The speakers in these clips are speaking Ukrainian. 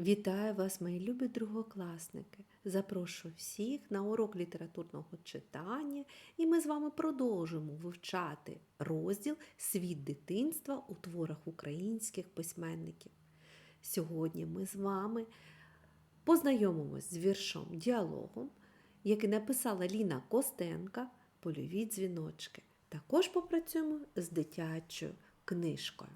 Вітаю вас, мої любі другокласники! Запрошую всіх на урок літературного читання, і ми з вами продовжимо вивчати розділ Світ дитинства у творах українських письменників. Сьогодні ми з вами познайомимось з віршом діалогом, який написала Ліна Костенка Польові дзвіночки. Також попрацюємо з дитячою книжкою.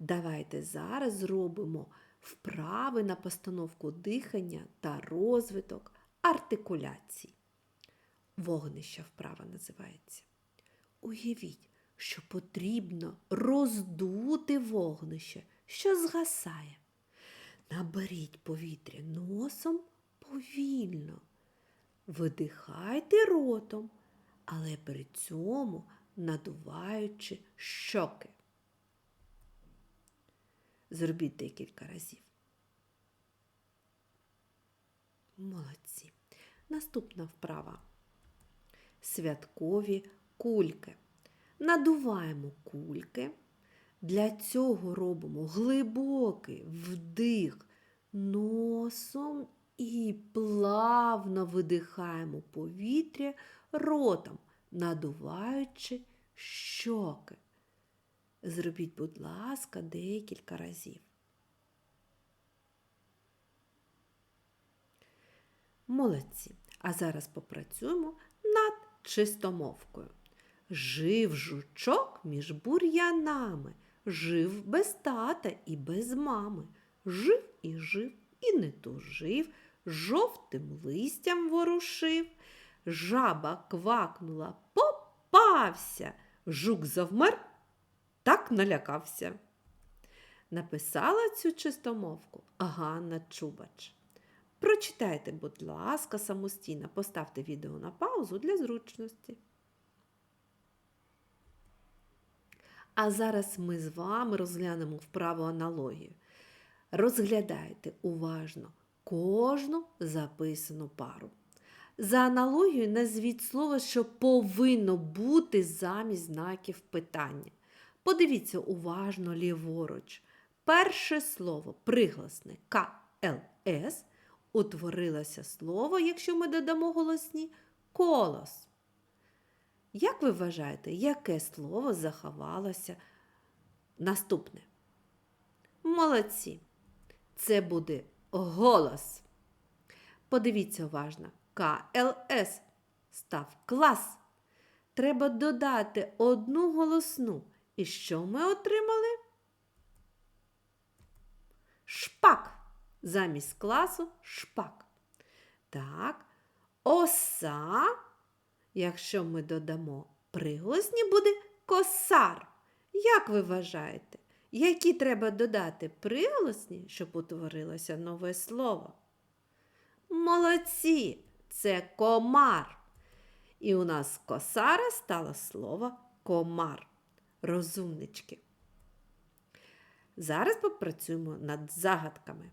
Давайте зараз зробимо вправи на постановку дихання та розвиток артикуляцій. Вогнища вправа називається. Уявіть, що потрібно роздути вогнище, що згасає. Наберіть повітря носом повільно. Видихайте ротом, але при цьому надуваючи щоки. Зробіть декілька разів. Молодці. Наступна вправа. Святкові кульки. Надуваємо кульки. Для цього робимо глибокий вдих носом і плавно видихаємо повітря ротом, надуваючи щоки. Зробіть, будь ласка, декілька разів. Молодці. А зараз попрацюємо над чистомовкою. Жив жучок між бур'янами, жив без тата і без мами. Жив і жив, і не тужив, жовтим листям ворушив. Жаба квакнула, попався, жук завмер так налякався. Написала цю чистомовку Ганна Чубач. Прочитайте, будь ласка, самостійно, поставте відео на паузу для зручності. А зараз ми з вами розглянемо вправу аналогію. Розглядайте уважно кожну записану пару. За аналогією назвіть слово, що повинно бути замість знаків питання. Подивіться уважно ліворуч. Перше слово пригласне КЛС утворилося слово, якщо ми додамо голосні, колос. Як ви вважаєте, яке слово заховалося наступне? Молодці. Це буде голос. Подивіться уважно. КЛС став клас. Треба додати одну голосну. І що ми отримали? Шпак. Замість класу шпак. Так, оса, якщо ми додамо приголосні, буде косар. Як ви вважаєте, які треба додати приголосні, щоб утворилося нове слово? Молодці, це комар. І у нас косара стало слово комар розумнички. Зараз попрацюємо над загадками.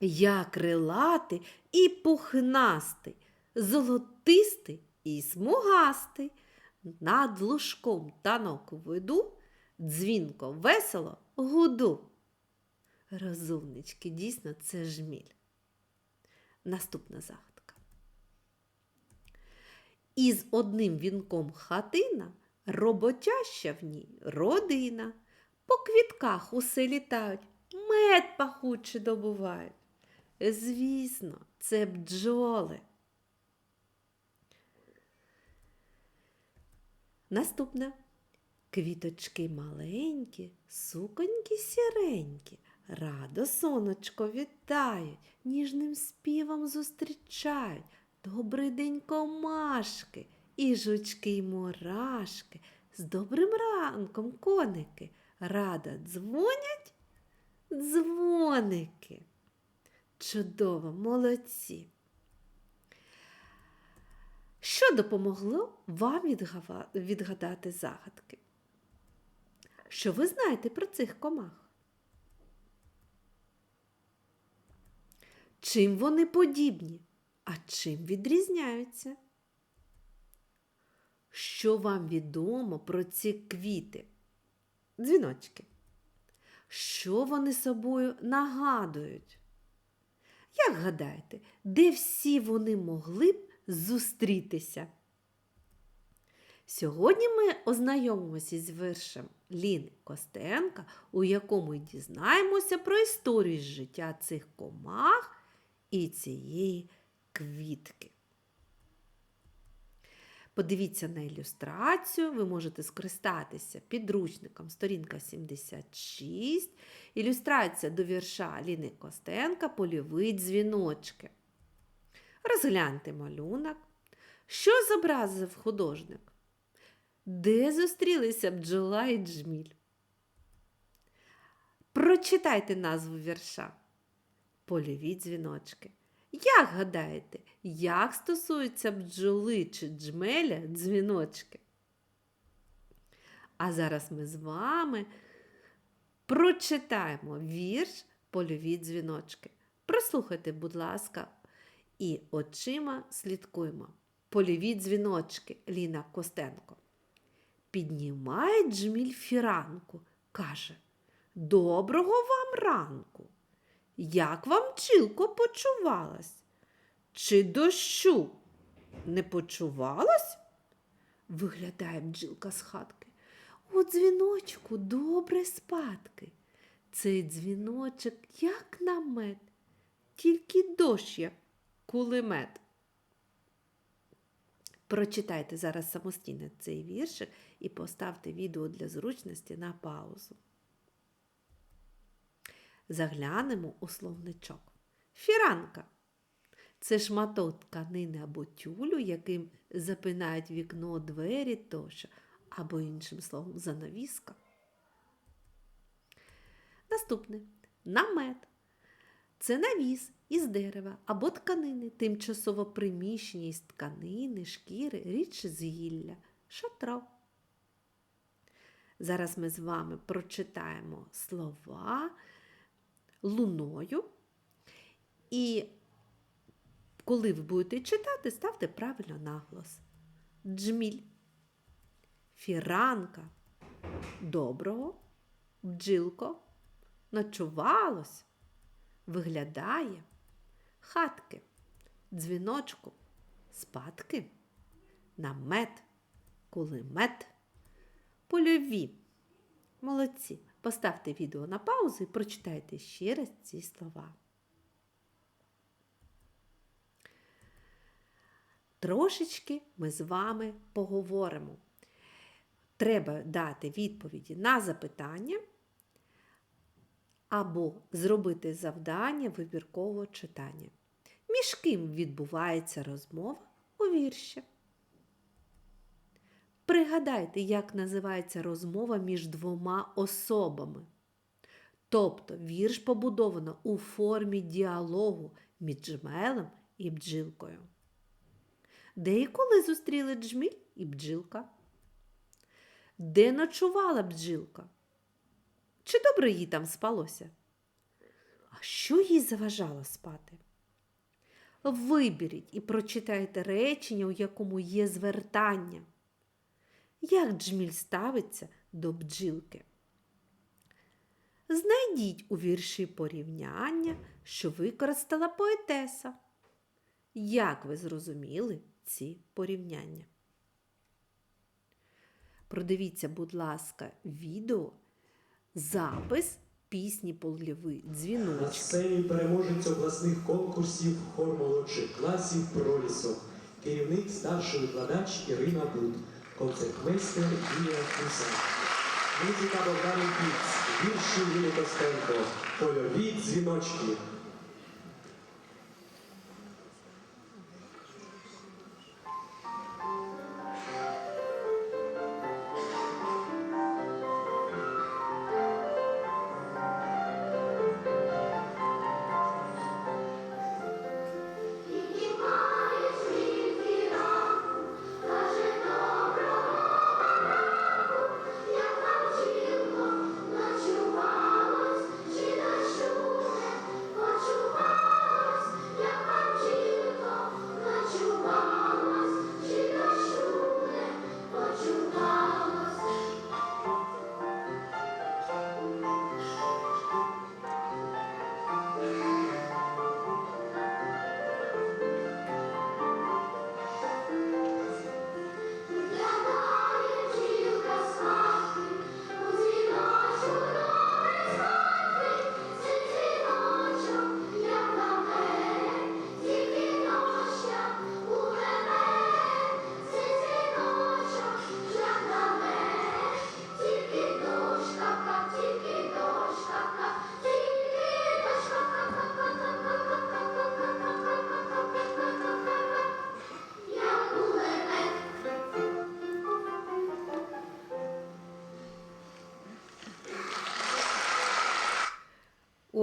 Я крилатий і пухнастий, золотистий і смугастий. Над лужком танок веду, дзвінко весело гуду. Розумнички, дійсно, це жміль. Наступна загадка. Із одним вінком хатина роботяща в ній родина. По квітках усе літають, мед пахуче добувають. Звісно, це бджоли. Наступне. Квіточки маленькі, суконькі сіренькі, радо сонечко вітають, ніжним співом зустрічають. Добрий день, комашки, і жучки й мурашки. З добрим ранком коники. Рада дзвонять дзвоники. Чудово, молодці. Що допомогло вам відгадати загадки? Що ви знаєте про цих комах? Чим вони подібні, а чим відрізняються? Що вам відомо про ці квіти? Дзвіночки. Що вони собою нагадують? Як гадаєте, де всі вони могли б зустрітися? Сьогодні ми ознайомимося з віршем Ліни Костенка, у якому й дізнаємося про історію життя цих комах і цієї квітки. Подивіться на ілюстрацію, ви можете скористатися підручником сторінка 76, ілюстрація до вірша Ліни Костенка Польові дзвіночки. Розгляньте малюнок. Що зобразив художник? Де зустрілися бджола і джміль? Прочитайте назву вірша. Польові дзвіночки. Як гадаєте, як стосуються бджоли чи джмеля дзвіночки? А зараз ми з вами прочитаємо вірш Польові дзвіночки. Прослухайте, будь ласка, і очима слідкуємо. Польові дзвіночки Ліна Костенко. Піднімає джміль фіранку, каже Доброго вам ранку! Як вам бджілко почувалась? Чи дощу не почувалась? Виглядає бджілка з хатки. У дзвіночку добре спадки. Цей дзвіночок, як намет, тільки дощ, як кулемет. Прочитайте зараз самостійно цей віршик і поставте відео для зручності на паузу. Заглянемо у словничок. Фіранка це шматок тканини або тюлю, яким запинають вікно, двері тощо, або іншим словом, занавіска. Наступне намет. Це навіс із дерева або тканини, тимчасово приміщення із тканини, шкіри, рідше з гілля, шатро. Зараз ми з вами прочитаємо слова луною. І коли ви будете читати, ставте правильно наголос. Джміль, фіранка, доброго, бджилко, ночувалось, виглядає, хатки, дзвіночку, спадки, намет, кулемет, польові. Молодці. Поставте відео на паузу і прочитайте ще раз ці слова. Трошечки ми з вами поговоримо. Треба дати відповіді на запитання або зробити завдання вибіркового читання. Між ким відбувається розмова у вірші. Пригадайте, як називається розмова між двома особами. Тобто вірш побудовано у формі діалогу між джмелем і бджілкою. Де і коли зустріли джміль і бджілка? Де ночувала бджілка? Чи добре їй там спалося? А що їй заважало спати? Виберіть і прочитайте речення, у якому є звертання. Як джміль ставиться до бджілки? Знайдіть у вірші порівняння, що використала поетеса. Як ви зрозуміли ці порівняння? Продивіться, будь ласка, відео, запис пісні Полєвий На дзвіночки. сцені переможець обласних конкурсів хор молодших класів пролісок. Керівник старший викладач Ірина Буд. Концертмейстер Юлія Куса. Музика Богдан Кіц. Вірші Ліни Костенко. Польові дзвіночки.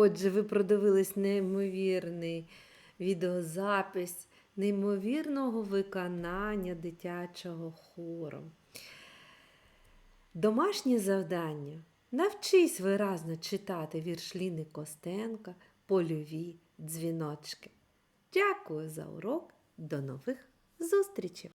Отже, ви продивились неймовірний відеозапис неймовірного виконання дитячого хору. Домашнє завдання. Навчись виразно читати вірш Ліни Костенка, польові дзвіночки. Дякую за урок. До нових зустрічей!